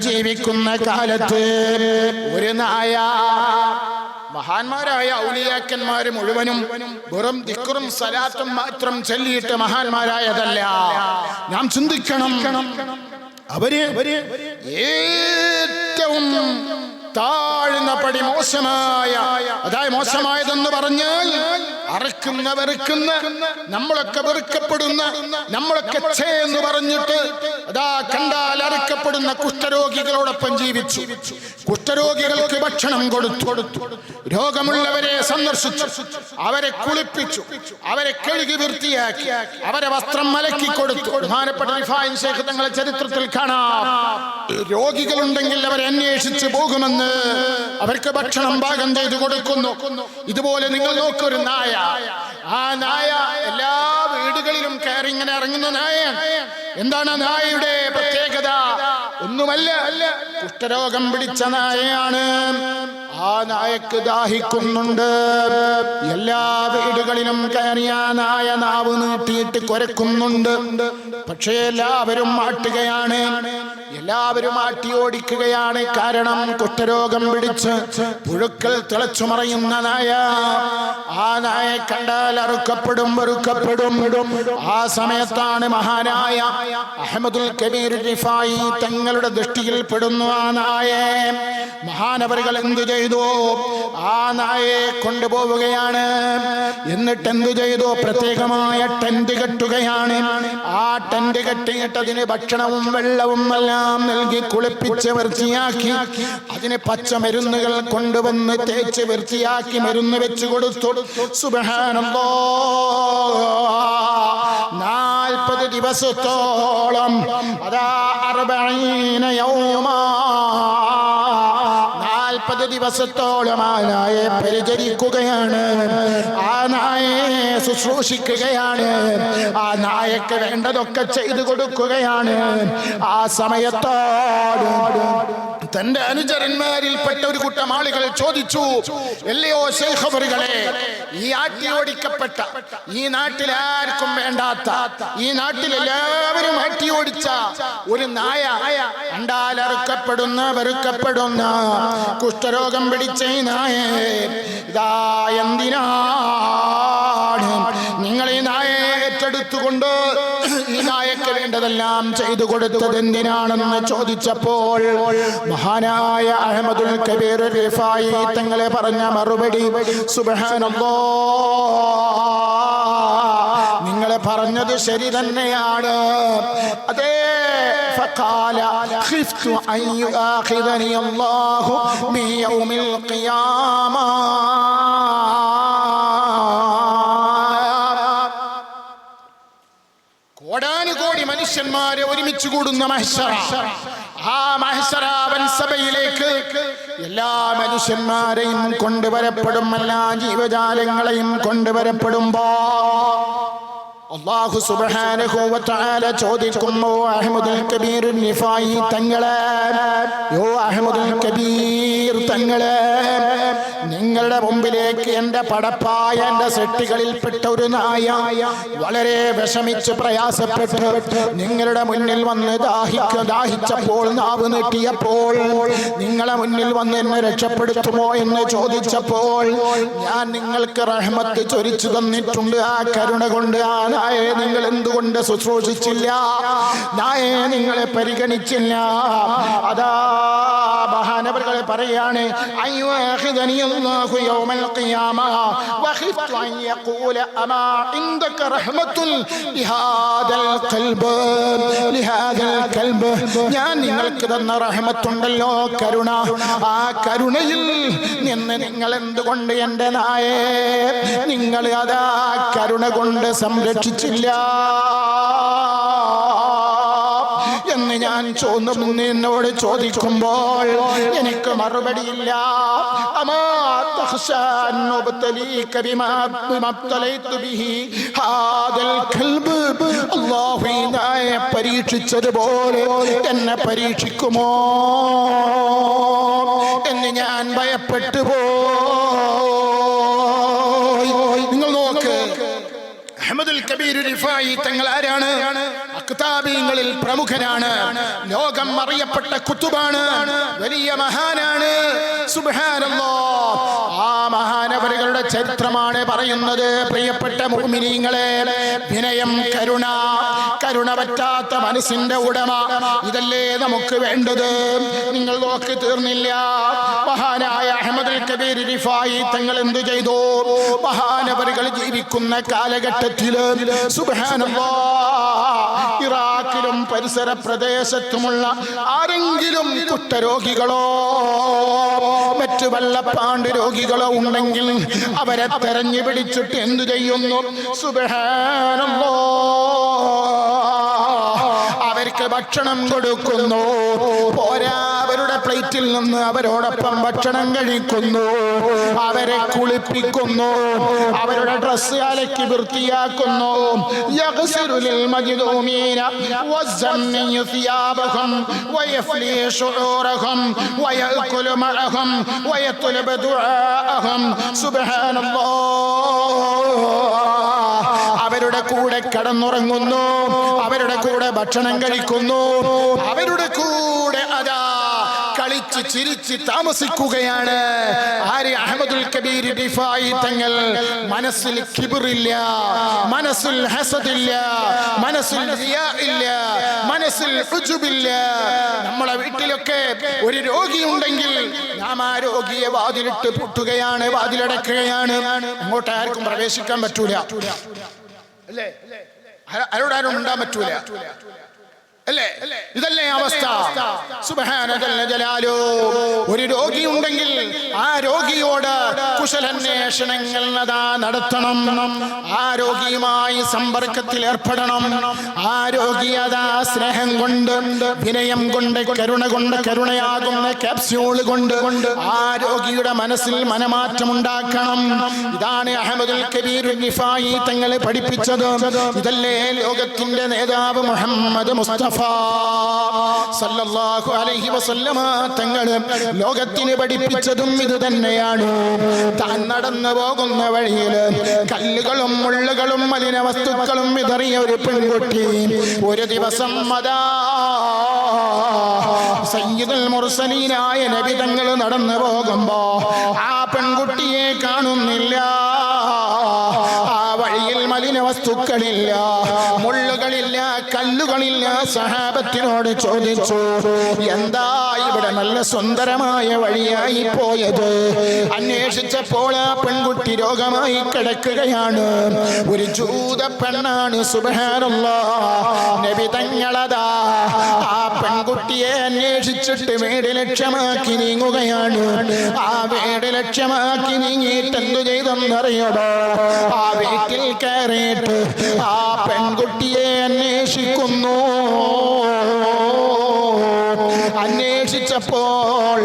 ജീവിക്കുന്ന കാലത്ത് ഒരു നായ മഹാന്മാരായ ഔലിയാക്കന്മാര് മുഴുവനും വെറും ദിക്റും സലാത്തും മാത്രം ചൊല്ലിയിട്ട് മഹാന്മാരായതല്ല. നാം ചിന്തിക്കണം അവർ ഏറ്റവും താഴ്ന്ന പടി മോശമായ അതായത് മോശമായതെന്ന് പറഞ്ഞാൽ അറക്കുന്ന വെറുക്കുന്ന നമ്മളൊക്കെ വെറുക്കപ്പെടുന്ന നമ്മളൊക്കെ ചേ എന്ന് പറഞ്ഞിട്ട് അതാ കണ്ടാൽ അറുക്കപ്പെടുന്ന കുഷ്ഠരോഗികളോടൊപ്പം ജീവിച്ചു. കുഷ്ഠരോഗികൾക്ക് ഭക്ഷണം കൊടുത്തു. കൊടുത്തു രോഗമുള്ളവരെ സന്ദർശിച്ചു. അവരെ കുളിപ്പിച്ചു. അവരെ കഴുകി വൃത്തിയാക്കി. അവരെ വസ്ത്രം മലക്കി കൊടുത്തു. ബഹുമാനപ്പെട്ട റിഫായിൻ ശേഖ് തങ്ങളെ ചരിത്രത്തിൽ കാണാം. രോഗികളുണ്ടെങ്കിൽ അവരെ അന്വേഷിച്ച് പോകുമെന്ന് അവർക്ക് ഭക്ഷണം പാകം ചെയ്തു കൊടുക്കുന്നു. ഇതുപോലെ നിങ്ങൾ നോക്കൊരു നായ. ആ നായ എല്ലാ വീടുകളിലും കയറി ഇങ്ങനെ ഇറങ്ങുന്ന നായ. എന്താണ് നായയുടെ പ്രത്യേകത? ഒന്നുമല്ല കുഷ്ഠരോഗം പിടിച്ച നായയാണ്. ആ നായക്ക് ദാഹിക്കുന്നുണ്ട്. എല്ലാ വീടുകളിലും കയറിയ നായ നാവ് നീട്ടിയിട്ട് കുരക്കുന്നുണ്ട്. പക്ഷേ എല്ലാവരും മാട്ടുകയാണ് എല്ലാവരും ആട്ടി ഓടിക്കുകയാണ്. കാരണം കുഷ്ഠരോഗം പിടിച്ച് പുഴുക്കൾ തിളച്ചു മറയുന്ന നായ ആ നായ കണ്ടാൽ അറുക്കപ്പെടും വെറുക്കപ്പെടും. ആ സമയത്താണ് മഹാനായ അഹമ്മദുൽ കബീർ റിഫായി തങ്ങളുടെ ദൃഷ്ടിയിൽ പെടുന്നു ആ നായെ. മഹാനവറുകൾ എന്തു ചെയ്തു? ആ നായയെ കൊണ്ടുപോവുകയാണ്. എന്നിട്ട് എന്തു ചെയ്തു? പ്രത്യേകമായ ടെന്റ് കെട്ടുകയാണ്. ആ ടെന്റ് കെട്ടിയിട്ടതിന് ഭക്ഷണവും വെള്ളവും എല്ലാം നൽകി കുളിപ്പിച്ച് വൃത്തിയാക്കി. അതിന് പച്ച മരുന്നുകൾ കൊണ്ടുവന്ന് തേച്ച് വൃത്തിയാക്കി മരുന്ന് വെച്ച് കൊടുത്തു. നാൽപ്പത് ദിവസത്തോളം അതാ അറുപീന യൗമാ. ദിവസത്തോളം ആ നായെ പരിചരിക്കുകയാണ്. ആ നായയെ ശുശ്രൂഷിക്കുകയാണ്. ആ നായക്ക് വേണ്ടതൊക്കെ ചെയ്തു കൊടുക്കുകയാണ്. ആ സമയത്തോട് തന്റെ അനുചരന്മാരിൽപ്പെട്ട ഒരു കൂട്ടം ആളുകൾ ചോദിച്ചു എല്ലയോ ശേഖവറുകളെ ഈ ആട്ടിയോടിക്കപ്പെട്ട ഈ നാട്ടിൽ ആർക്കും വേണ്ടാത്ത ഈ നാട്ടിൽ എല്ലാവരും ആട്ടി ഓടിച്ച ഒരു നായ കണ്ടാലറുക്കപ്പെടുന്ന വെറുക്കപ്പെടുന്ന കുഷ്ഠരോഗം പിടിച്ച ഈ നായ ഇതാ എന്തിനാണ് നിങ്ങൾ ഈ നായെ ഏറ്റെടുത്തുകൊണ്ട് ഈ നായക്ക് വേണ്ടതെല്ലാം ചെയ്തു കൊടുത്തത് എന്തിനാണെന്ന് ചോദിച്ചപ്പോൾ മഹാനായ അഹമ്മദുൽ കബീർ റിഫായി തങ്ങളെ പറഞ്ഞ മറുപടി സുബഹാനല്ലോ നിങ്ങളെ പറഞ്ഞത് ശരി തന്നെയാണ് അതേ فقال خفت أن يؤاخذني الله من يوم القيامة കോടാനുകോടി മനുഷ്യന്മാരെ ഒരുമിച്ച് കൂടുന്ന മഹ്ശറ ആ മഹ്ശറാവൻ സഭയിലേക്ക് എല്ലാ മനുഷ്യന്മാരെയും കൊണ്ടുവരപ്പെടും എല്ലാ ജീവജാലങ്ങളെയും കൊണ്ടുവരപ്പെടുമ്പോ അള്ളാഹു തആല ചോദിക്കുമ്പോ അഹ്മദുൽ കബീർ നിഫായി തങ്ങളെ യോ അഹമ്മദുൽ കബീർ തങ്ങളെ നിങ്ങളുടെ മുമ്പിലേക്ക് എന്റെ പടപ്പായ എന്റെ സെട്ടികളിൽപ്പെട്ട ഒരു നായ വളരെ വിഷമിച്ച് പ്രയാസപ്പെട്ട് നിങ്ങളുടെ മുന്നിൽ വന്ന് ദാഹിക്ക ദാഹിച്ചപ്പോൾ നാവ് നീട്ടിയപ്പോൾ നിങ്ങളെ മുന്നിൽ വന്ന് എന്നെ രക്ഷപ്പെടുത്തുമോ എന്ന് ചോദിച്ചപ്പോൾ ഞാൻ നിങ്ങൾക്ക് റഹ്മത്ത് ചൊരിച്ചു തന്നിട്ടുണ്ട്. ആ കരുണ കൊണ്ട് ആ നായെ നിങ്ങൾ എന്തുകൊണ്ട് ശുശ്രൂഷിച്ചില്ല? നായെ നിങ്ങളെ പരിഗണിച്ചില്ല. അതാ മഹാനവറുകളെ പറയാണ് അയ്യുഅഖിദനി അല്ലാഹു യൗമൽ ഖിയാമ വഖിഫ്തു അൻ യഖൂല അമാ ഇൻദക റഹ്മത്തുൻ ലിഹാദൽ ഖൽബ് ലിഹാദൽ ഖൽബ് ഞാൻ നിങ്ങൾക്ക് തന്ന റഹ്മത്തുണ്ടല്ലോ കരുണ. ആ കരുണയിൽ നിന്ന് നിങ്ങൾ എന്തുകൊണ്ട് എന്റെ നായേ? നിങ്ങൾ അതാ കരുണ കൊണ്ട് സംരക്ഷിച്ചില്ല. ഞാൻ ചോദിക്കുന്നു എന്നോട് ചോദിക്കുമ്പോൾ എനിക്ക് മറുപടിയില്ല. പരീക്ഷിച്ചതുപോലെ എന്നെ പരീക്ഷിക്കുമോ എന്ന് ഞാൻ ഭയപ്പെട്ടു പോയി നിങ്ങൾ നോക്ക്. അഹമ്മദുൽ കബീർ തങ്ങൾ ആരാണ്? അക്താ പ്രമുഖനാണ്. ലോകം അറിയപ്പെട്ട കുത്തുബാണ്. വലിയ മഹാനാണ്. സുബ്ഹാനല്ലാ. ആ മഹാനവരുകളുടെ ചരിത്രമാണ് പറയുന്നത്. പ്രിയപ്പെട്ട മുഅ്മിനീങ്ങളെ വിനയം കരുണ കരുണ പറ്റാത്ത മനസ്സിന്റെ ഉടമ. ഇതല്ലേ നമുക്ക് വേണ്ടത്? നിങ്ങൾ നോക്കി തീർന്നില്ല. മഹാനായ അഹമ്മദ് കബീർ റിഫായി തങ്ങൾ എന്തു ചെയ്തു? മഹാനവരുകൾ ജീവിക്കുന്ന കാലഘട്ടത്തിൽ സുബ്ഹാനല്ലാ ഇറാഖിലും പരിസര പ്രദേശത്തുമുള്ള ആരെങ്കിലും കുറ്റരോഗികളോ മറ്റു വല്ല വല്ലപ്പാണ്ട് രോഗികളോ ഉണ്ടെങ്കിൽ അവരെ തെരഞ്ഞു പിടിച്ചിട്ട് എന്തു ചെയ്യുന്നു? സുബഹാനല്ലോ. ഭക്ഷണം കൊടുക്കുന്നു. പോരാ അവരുടെ പ്ലേറ്റിൽ നിന്ന് അവരോടൊപ്പം ഭക്ഷണം കഴിക്കുന്നു. അവരെ കുളിപ്പിക്കുന്നു. അവരുടെ ഡ്രസ്സ് അലക്കി വൃത്തിയാക്കുന്നു. യഗ്സിറുലിൽ അവരുടെ കൂടെ കടന്നുറങ്ങുന്നു. അവരുടെ കൂടെ ഭക്ഷണം കഴിക്കുന്നു. അവരുടെ കൂടെ അതാ കളിച്ച് ചിരിച്ച് താമസിക്കുകയാണ്. ആര് അഹമ്മദുൽ കബീർ ഡിഫായി തങ്ങൾ മനസ്സിൽ കിബിറില്ല മനസ്സിൽ ഹസദില്ല മനസ്സിൽ ഇല്ല മനസ്സിൽ ഉജുബില്ല. നമ്മളെ വീട്ടിലൊക്കെ ഒരു രോഗി ഉണ്ടെങ്കിൽ നാം ആ രോഗിയെ വാതിലിട്ട് പൊട്ടുകയാണ് വാതിലടക്കുകയാണ്. അങ്ങോട്ട് ആർക്കും പ്രവേശിക്കാൻ പറ്റൂല. അല്ലേ? ആര- ആരോടാരും ഉണ്ടാൻ പറ്റൂല. അല്ലേ? ഇതല്ലേ അവസ്ഥ. ജലാലോ. ഒരു രോഗി ഉണ്ടെങ്കിൽ ആ രോഗിയോട് കുശലന്വേഷണങ്ങൾ നടത്തണം. ആ രോഗിയുമായി സമ്പർക്കത്തിൽ ഏർപ്പെടണം. ആ രോഗി അതാ സ്നേഹം കൊണ്ട് വിനയം കൊണ്ട് കരുണ കൊണ്ട് കരുണയാകുന്ന ക്യാപ്സ്യൂൾ കൊണ്ട് ആ രോഗിയുടെ മനസ്സിൽ മനമാറ്റം ഉണ്ടാക്കണം. ഇതാണ് അഹമ്മദുൽ കബീർ തങ്ങളെ പഠിപ്പിച്ചത്. ഇതല്ലേ ലോകത്തിന്റെ നേതാവ് മുഹമ്മദ് മുസ്തഫ സല്ലല്ലാഹു അലൈഹി വസല്ലമ തങ്ങൾ ലോകത്തിന് പഠിപ്പിച്ചതും ഇത് തന്നെയാണ്. താൻ നടന്നു പോകുന്ന വഴിയിൽ കല്ലുകളും മുള്ളുകളും മലിന വസ്തുക്കളും വിതറിയ ഒരു പെൺകുട്ടി ഒരു ദിവസം അതാ സയ്യിദുൽ മുർസലീനായ നബി തങ്ങൾ നടന്നു പോകുമ്പോ ആ പെൺകുട്ടിയെ കാണുന്നില്ല. വസ്തുക്കളില്ല മുള്ളുകളില്ല കല്ലുകളില്ല. സഹാബത്തിനോട് ചോദിച്ചു എന്താ ഇവിടെ നല്ല സുന്ദരമായ വഴിയായി പോയത്? അന്വേഷിച്ചപ്പോൾ ആ പെൺകുട്ടി രോഗമായി കിടക്കുകയാണ്. ഒരു ജൂത പെണ്ണാണ് സുബഹാനുള്ള നബി തങ്ങളതാ ആ പെൺകുട്ടിയെ അന്വേഷിച്ചിട്ട് വീട് ലക്ഷ്യമാക്കി നീങ്ങുകയാണ്. ആ വീട് ലക്ഷ്യമാക്കി നീങ്ങിയിട്ട് എന്തു ചെയ്തെന്നറിയടോ? ആ വീട്ടിൽ കയറിയിട്ട് ആ പെൺകുട്ടിയെ അന്വേഷിക്കുന്നു. അന്വേഷിച്ചപ്പോൾ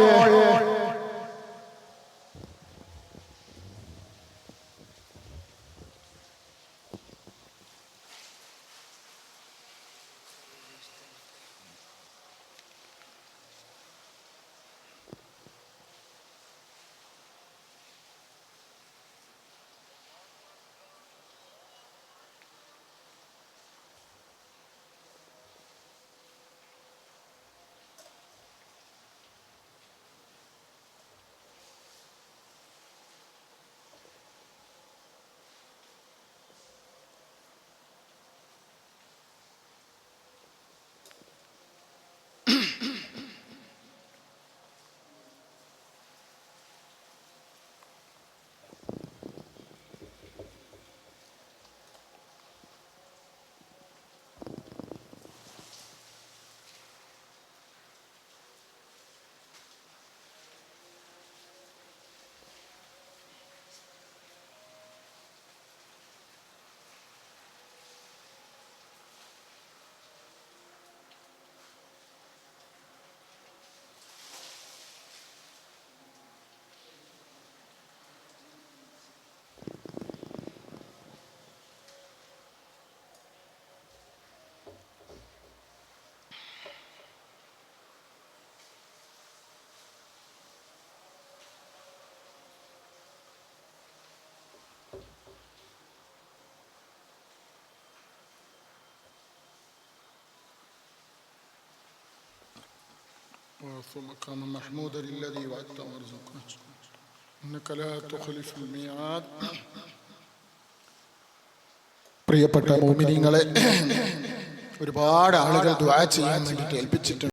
واعف مقام محمود الذي وعدت وارزقنا انك لا تخلف الميعاد പ്രിയപ്പെട്ട മോമിനിങ്ങളെ ഒരുപാട് ആളുകൾ ദ്വാ ചെയ്യാൻ വേണ്ടിയിട്ട് ഏൽപ്പിച്ചിട്ടുണ്ട്